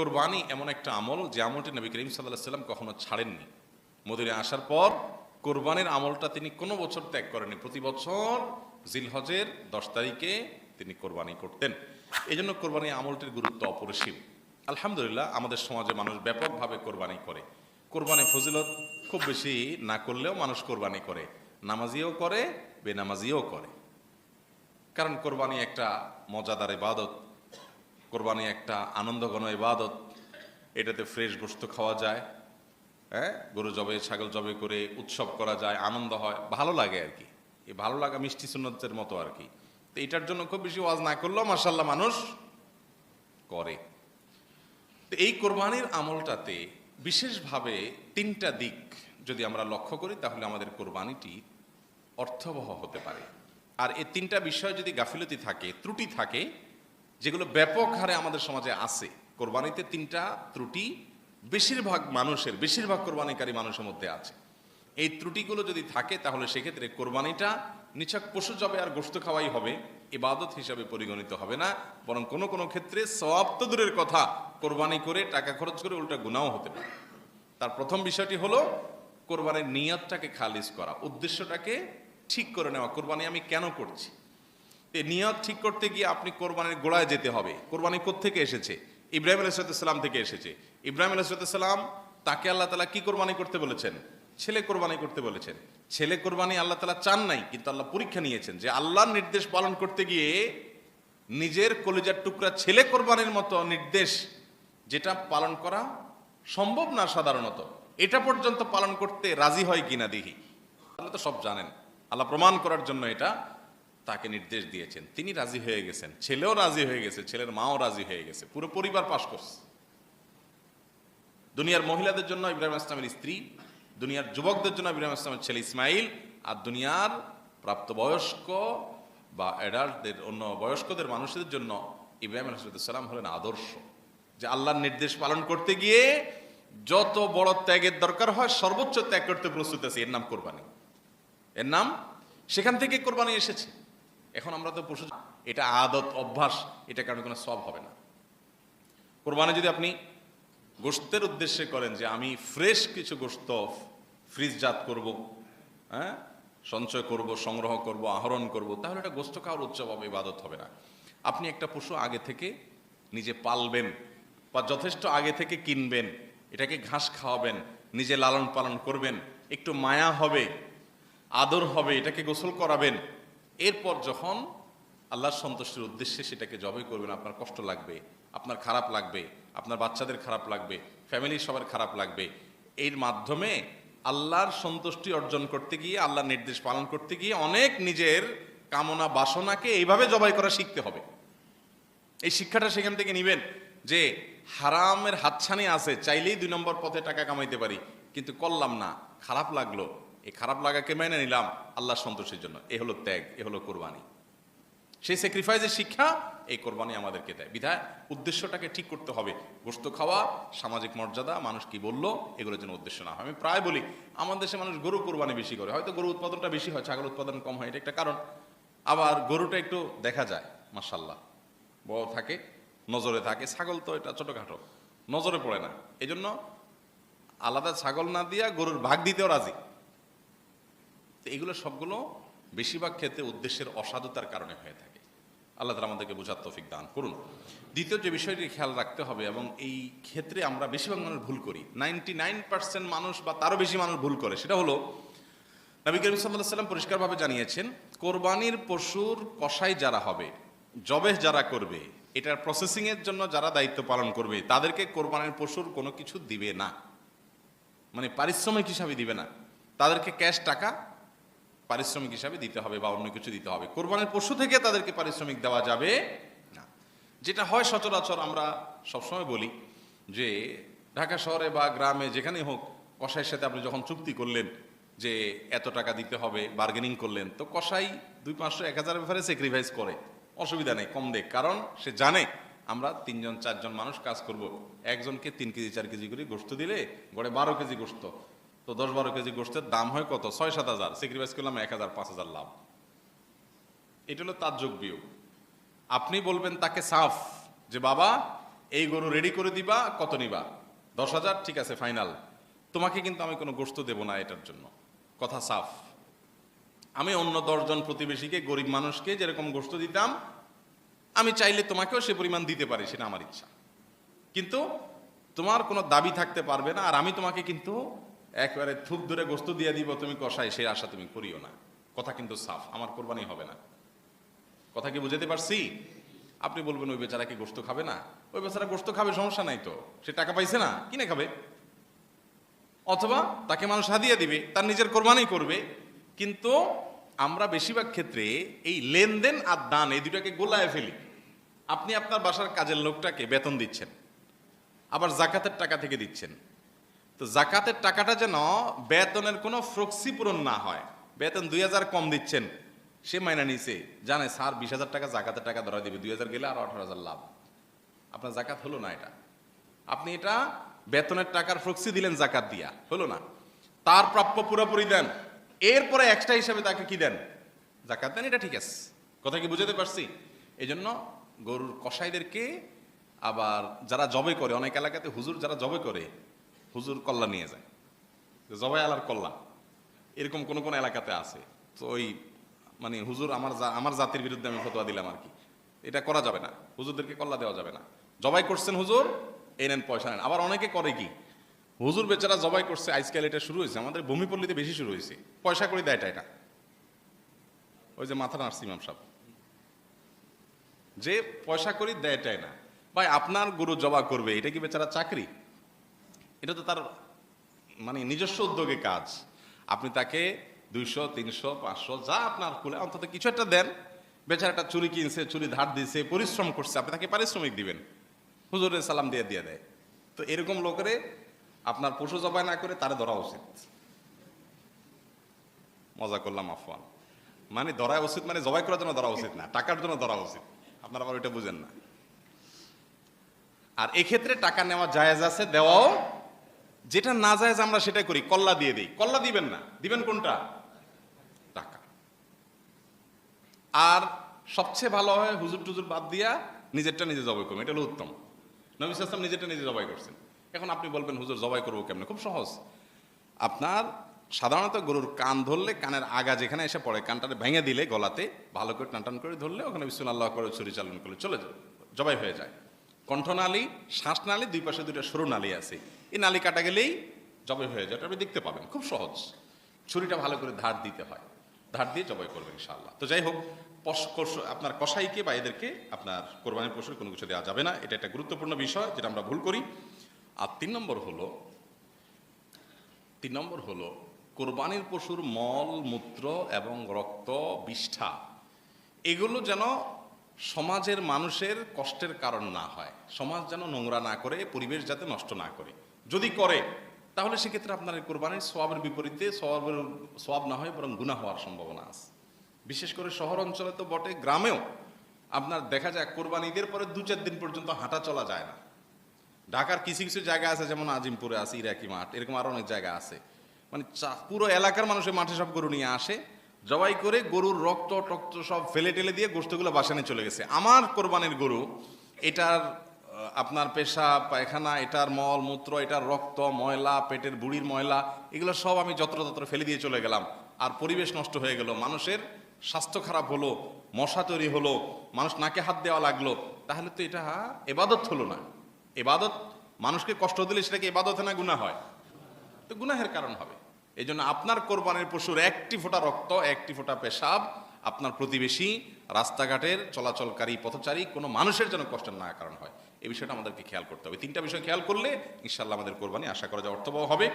কোরবানি এমন একটা আমল যে আমলটি নবী করিম সাল্লাহ সাল্লাম কখনো ছাড়েননি। মদিনে আসার পর কোরবানির আমলটা তিনি কোনো বছর ত্যাগ করেননি। প্রতি বছর জিলহজের দশ তারিখে তিনি কোরবানি করতেন। এই জন্য কোরবানি আমলটির গুরুত্ব অপরিসীম। আলহামদুলিল্লাহ, আমাদের সমাজে মানুষ ব্যাপকভাবে কোরবানি করে। কোরবানি ফজিলত খুব বেশি না করলেও মানুষ কোরবানি করে। নামাজিও করে, বেনামাজিও করে। কারণ কোরবানি একটা মজাদার ইবাদত। কোরবানি একটা আনন্দঘন ইবাদত। এটাতে ফ্রেশ গোস্ত খাওয়া যায় হ্যাঁ? গরু জবে, ছাগল জবে করে উৎসব করা যায়, আনন্দ হয়, ভালো লাগে আর কি। এই ভালো লাগা মিষ্টি সুন্নতের মতো আর কি। তো এটার জন্য খুব বেশি ওয়াজ না করলেও মার্শাল্লাহ মানুষ করে। তো এই কোরবানির আমলটাতে বিশেষভাবে তিনটা দিক যদি আমরা লক্ষ্য করি, তাহলে আমাদের কোরবানিটি অর্থবহ হতে পারে। আর এই তিনটা বিষয় যদি গাফিলতি থাকে, ত্রুটি থাকে যেগুলো ব্যাপক হারে আমাদের সমাজে আছে। কোরবানিতে তিনটা ত্রুটি বেশিরভাগ মানুষের, বেশিরভাগ কোরবানিকারী মানুষের মধ্যে আছে। এই ত্রুটিগুলো যদি থাকে, তাহলে সেক্ষেত্রে কোরবানিটা নিছক পশু জবে আর গোস্ত খাওয়াই হবে, ইবাদত হিসাবে পরিগণিত হবে না। বরং কোনো কোনো ক্ষেত্রে সওয়াব তো দূরের কথা, কোরবানি করে, টাকা খরচ করে উল্টা গুণাও হতে পারে। তার প্রথম বিষয়টি হলো, কোরবানির নিয়তটাকে খালিজ করা। উদ্দেশ্যটাকে ঠিক করে নেওয়া। কোরবানি আমি কেন করছি? নিয়ত ঠিক করতে গিয়ে আপনি কোরবানির গোড়ায় যেতে হবে। কোরবানি থেকে এসেছে? ইব্রাহিম আলাইসালাম থেকে এসেছে। ইব্রাহিম আলাইসালাম তাকে আল্লাহ তালা কি কোরবানি করতে বলেছেন? ছেলে কোরবানি করতে বলেছেন। ছেলে কোরবানি আল্লাহ তালা চান নাই, কিন্তু আল্লাহ পরীক্ষা নিয়েছেন যে আল্লাহর নির্দেশ পালন করতে গিয়ে নিজের কলিজার টুকরা ছেলে কোরবানির মতো নির্দেশ যেটা পালন করা সম্ভব না সাধারণত। এটা পর্যন্ত পালন করতে রাজি হয় কিনা দেখি আল্লাহ তো সব জানেন। আল্লাহ প্রমাণ করার জন্য এটা তাকে নির্দেশ দিয়েছেন। তিনি রাজি হয়ে গেছেন। ছেলেও রাজি হয়ে গেছে, ছেলের মাও রাজি হয়ে গেছে। পুরো পরিবার পাশ করছে। দুনিয়ার মহিলাদের জন্য ইব্রাহিম ইসলামের স্ত্রী, দুনিয়ার যুবকদের জন্য ইব্রাহিম ইসলামের ছেলে ইসমাইল, আর দুনিয়ার প্রাপ্তবয়স্ক বা অ্যাডাল্টদের অন্য বয়স্কদের মানুষদের জন্য ইব্রাহিম আলহামসাল্লাম হলেন আদর্শ। যে আল্লাহর নির্দেশ পালন করতে গিয়ে যত বড় ত্যাগের দরকার হয়, সর্বোচ্চ ত্যাগ করতে প্রস্তুত আছে। এর নাম কোরবানি। এর নাম, সেখান থেকে কোরবানি এসেছে। এখন আমরা তো পশু এটা আদত, অভ্যাস, এটা কারণে কোনো সব হবে না। কোরবানি যদি আপনি গোস্তের উদ্দেশ্যে করেন যে আমি ফ্রেশ কিছু গোস্ত ফ্রিজজাত করব হ্যাঁ? সঞ্চয় করব, সংগ্রহ করব, আহরণ করব, তাহলে এটা গোস্ত খাওয়ার উৎসব হবে, ইবাদত হবে না। আপনি একটা পশু আগে থেকে নিজে পালবেন বা যথেষ্ট আগে থেকে কিনবেন, এটাকে ঘাস খাওয়াবেন, নিজে লালন পালন করবেন, একটু মায়া হবে, আদর হবে, এটাকে গোসল করাবেন এরপর যখন আল্লাহর সন্তুষ্টির উদ্দেশ্যে সেটাকে জবাই করবেন, আপনার কষ্ট লাগবে, আপনার খারাপ লাগবে, আপনার বাচ্চাদের খারাপ লাগবে ফ্যামিলির সবার খারাপ লাগবে, এর মাধ্যমে আল্লাহর সন্তুষ্টি অর্জন করতে গিয়ে, আল্লাহর নির্দেশ পালন করতে গিয়ে অনেক নিজের কামনা, বাসনাকে এইভাবে জবাই করা শিখতে হবে। এই শিক্ষাটা সেখান থেকে নিবেন যে হারামের হাতছানি আছে, চাইলেই দুই নম্বর পথে টাকা কামাইতে পারি, কিন্তু করলাম না, খারাপ লাগল এই খারাপ লাগাকে মেনে নিলাম আল্লাহর সন্তোষের জন্য। এ হলো ত্যাগ, এ হলো কোরবানি। সেই স্যাক্রিফাইসের শিক্ষা এই কোরবানি আমাদেরকে দেয়। বিধায় উদ্দেশ্যটাকে ঠিক করতে হবে। গোস্ত খাওয়া, সামাজিক মর্যাদা, মানুষ কি বলল, এগুলোর জন্য উদ্দেশ্য না হয়। আমি প্রায় বলি আমাদের দেশে মানুষ গরু কোরবানি বেশি করে। হয়তো গরু উৎপাদনটা বেশি হয়, ছাগল উৎপাদন কম হয়, এটা একটা কারণ। আবার গরুটা একটু দেখা যায় মাসাল্লাহ বড় থাকে, নজরে থাকে। ছাগল তো এটা ছোটোখাটো, নজরে পড়ে না। এই জন্য আলাদা ছাগল না দিয়া গরুর ভাগ দিতেও রাজি। তো এগুলো সবগুলো বেশিরভাগ ক্ষেত্রে উদ্দেশ্যের অসাধুতার কারণে হয়ে থাকে। আল্লাহ তালা আমাদেরকে বোঝার তৌফিক দান করুন। দ্বিতীয় যে বিষয়টি খেয়াল রাখতে হবে এবং এই ক্ষেত্রে আমরা বেশিরভাগ মানুষ ভুল করি, নাইনটি নাইন পার্সেন্ট মানুষ বা তারও বেশি মানুষ ভুল করে, সেটা হলো নবী করিম সাল্লাহ সাল্লাম পরিষ্কারভাবে জানিয়েছেন, কোরবানির পশুর কষাই যারা হবে জবেহ যারা করবে, এটার প্রসেসিংয়ের জন্য যারা দায়িত্ব পালন করবে, তাদেরকে কোরবানির পশুর কোনো কিছু দিবে না। মানে পারিশ্রমিক হিসাবে দিবে না। তাদেরকে ক্যাশ টাকা পারিশ্রমিক হিসাবে দিতে হবে বা অন্য কিছু দিতে হবে। কোরবানির পশু থেকে তাদেরকে পারিশ্রমিক দেওয়া যাবে না। যেটা হয় সচরাচর আমরা সবসময় বলি যে, ঢাকা শহরে বা গ্রামে যেখানেই হোক, কসাইয়ের সাথে আপনি যখন চুক্তি করলেন যে এত টাকা দিতে হবে বার্গেনিং করলেন, তো কসাই দুই পাঁচশো, এক হাজারের ব্যাপারে স্যাক্রিফাইস করে। অসুবিধা নেই, কম দেখ। কারণ সে জানে, আমরা তিনজন, চারজন মানুষ কাজ করব। একজনকে তিন কেজি, চার কেজি করে গোস্ত দিলে, গড়ে বারো কেজি গোস্ত তো দশ বারো কেজি গোস্তের দাম হয় কত? ছয়, সাত হাজার। স্যাক্রিফাইস করলাম এক হাজার, পাঁচ হাজার লাভ। এটা হলো তার যোগ বিয়োগ। আপনি বলবেন তাকে সাফ যে, বাবা, এই গরু রেডি করে দিবা, কত নিবা? দশ হাজার, ঠিক আছে ফাইনাল তোমাকে কিন্তু আমি কোনো গোস্ত দেব না এটার জন্য। কথা সাফ। আমি অন্য দশজন প্রতিবেশীকে, গরিব মানুষকে যেরকম গোস্ত দিতাম, আমি চাইলে তোমাকেও সে পরিমাণ দিতে পারি, সেটা আমার ইচ্ছা। কিন্তু তোমার কোনো দাবি থাকতে পারবে না, আর আমি তোমাকে কিন্তু একবারে থুপ ধরে গোস্ত দিয়ে দিব, তুমি কষাই, সেই আশা তুমি করিও না। কথা কিন্তু সাফ, আমার কোরবানি হবে না। কথা কি বুঝাতে পারছি? আপনি বলবেন, ওই বেচারা কি গোস্ত খাবে না? ওই বেচারা গোস্ত খাবে, সমস্যা নাই তো। সে টাকা পাইছে না কিনে খাবে? অথবা তাকে মানুষ হাদিয়া দিবে, তার নিজের কোরবানি করবে। কিন্তু আমরা বেশিরভাগ ক্ষেত্রে এই লেনদেন আর দান, এই দুটাকে গোলায় ফেলি। আপনি আপনার বাসার কাজের লোকটাকে বেতন দিচ্ছেন, আবার জাকাতের টাকা থেকে দিচ্ছেন। তো জাকাতের টাকাটা যেন বেতনের কোনো ফ্রক্সি পূরণ না হয়। বেতন দুই হাজার কম দিচ্ছেন। সে মাইনা নিছে। জানে, স্যার, বিশ হাজার টাকা জাকাতের টাকা ধরা দিবে। দুই হাজার গেলে আরও আঠারো হাজার লাভ। আপনার জাকাত হলো না এটা। আপনি এটা বেতনের টাকার ফ্রক্সি দিলেন জাকাত দিয়া। হলো না। তার প্রাপ্য পুরোপুরি দেন। এরপরে এক্সট্রা হিসাবে তাকে কি দেন? জাকাত দেন, এটা ঠিক আছে। কথা কি বুঝাতে পারছি? এই জন্য গরুর কসাইদেরকে আবার যারা জবে করে, অনেক এলাকাতে হুজুর যারা জবে করে হুজুর কল্লা নিয়ে যায়। জবাই আলার কল্লা। এরকম কোন কোন এলাকাতে আছে। তো ওই মানে হুজুর আমার আমার জাতির বিরুদ্ধে আমি ফতোয়া দিলাম আর কি। এটা করা যাবে না। হুজুরদেরকে কল্লা দেওয়া যাবে না। জবাই করছেন হুজুর, এই নেন, পয়সা নেন। আবার অনেকে করে কি, হুজুর বেচারা জবাই করছে আজকাল এটা শুরু হয়েছে। আমাদের ভূমিপল্লীতে বেশি শুরু হয়েছে। পয়সা করে দেয় এটা এটা। ওই যে মাথা নার্সি ইমাম সাহেব। যে পয়সা করি দেয়টাই না। ভাই, আপনার গরু জবা করবে, এটা কি বেচারা চাকরি? এটা তো তার মানে নিজস্ব উদ্যোগে কাজ। আপনি তাকে দুইশো, তিনশো, পাঁচশো, যা আপনার কুলে অন্তত কিছু একটা দেন। বেচারাটা চুরি কিনছে, চুরি ধার দিয়েছে পরিশ্রম করছে, আপনি তাকে পারিশ্রমিক দিবেন। হুজুরের সালাম দিয়ে দিয়ে দেয়। তো এরকম লোকেরে আপনার পশু জবাই না করে তারে ধরা উচিত। মজা করলাম, আফওয়ান। মানে ধরা উচিত মানে জবাই করার জন্য ধরা উচিত না, টাকার জন্য ধরা উচিত। আপনারা আবার ওইটা বুঝেন না। আর এক্ষেত্রে টাকা নেওয়া জায়েজ আছে, দেওয়াও যেটা না জায়েজ আমরা সেটা করি, কল্লা দিয়ে দিই। কল্লা দিবেন না। দিবেন কোনটা? টাকা। আর সবচেয়ে ভালো হয় হুজুর টুজুর বাদ দিয়া নিজেরটা নিজে জবাই করবেন। এটা হলো উত্তম। নবী সাল্লাম নিজেরটা নিজে জবাই করছেন। এখন আপনি বলবেন, হুজুর, জবাই করব কেমনে? খুব সহজ। আপনার সাধারণত গরুর কান ধরলে কানের আগা যেখানে এসে পড়ে, কানটারে ভেঙে দিলে গলাতে ভালো করে টান টান করে ধরলে ওখানে বিসমুল্লাহ করে ছুরি চালন করলে চলে জবাই হয়ে যায়। কণ্ঠনালী, শ্বাসনালী, দুই পাশে দুইটা সরু নালী আছে। এই নালী কাটা গেলেই জবাই হয়ে যায় আপনি দেখতে পাবেন, খুব সহজ। ছুরিটা ভালো করে ধার দিতে হয়। ধার দিয়ে জবাই করবেন, ইনশাআল্লাহ। তো যাই হোক আপনার কসাইকে বা এদেরকে আপনার কোরবানির পশুর কোনো কিছু দেওয়া যাবে না। এটা একটা গুরুত্বপূর্ণ বিষয় যেটা আমরা ভুল করি। আর তিন নম্বর হলো, তিন নম্বর হলো, কোরবানির পশুর মল, মূত্র এবং রক্ত, বিষ্ঠা, এগুলো যেন সমাজের মানুষের কষ্টের কারণ না হয়। সমাজ যেন নোংরা না করে, পরিবেশ যাতে নষ্ট না করে। যদি করে, তাহলে সেক্ষেত্রে আপনার এই কোরবানির সোয়াবের বিপরীতে সোয়াবের সোয়াব না হয়, বরং গুণা হওয়ার সম্ভাবনা আছে। বিশেষ করে শহর অঞ্চলে তো বটে, গ্রামেও আপনার দেখা যায় কোরবানি ঈদের পরে দু চার দিন পর্যন্ত হাঁটা চলা যায় না। ঢাকার কিছু কিছু জায়গা আছে, যেমন আজিমপুরে আছে, ইরাকি মাঠ, এরকম আরও অনেক জায়গা আছে। মানে পুরো এলাকার মানুষের মাঠে সব গরু নিয়ে আসে। জবাই করে গরুর রক্ত, টক্ত সব ফেলে টেলে দিয়ে গোষ্ঠগুলো বাসানে চলে গেছে। আমার কোরবানির গরু, এটার আপনার পেশা, পায়খানা, এটার মল, মূত্র, এটার রক্ত, ময়লা, পেটের বুড়ির ময়লা, এগুলো সব আমি যত্রতত্র ফেলে দিয়ে চলে গেলাম। আর পরিবেশ নষ্ট হয়ে গেল, মানুষের স্বাস্থ্য খারাপ হলো, মশা তৈরি হলো, মানুষ নাকে হাত দেওয়া লাগল। তাহলে তো এটা এবাদত হলো না। এবাদত, মানুষকে কষ্ট দিলে সেটাকে এবাদতে না গুণা হয়। তো গুনাহের কারণ হবে। এই জন্য আপনার কোরবানির পশুর একটি ফোঁটা রক্ত, একটি ফোঁটা পেশাব আপনার প্রতিবেশী, রাস্তাঘাটের চলাচলকারী, পথচারী, কোনো মানুষের যেন কষ্টের না কারণ হয়। এই বিষয়টা আমাদেরকে খেয়াল করতে হবে। তিনটা বিষয় খেয়াল করলে ইনশাল্লাহ আমাদের কোরবানি আশা করা যায় অর্থবহ হবে।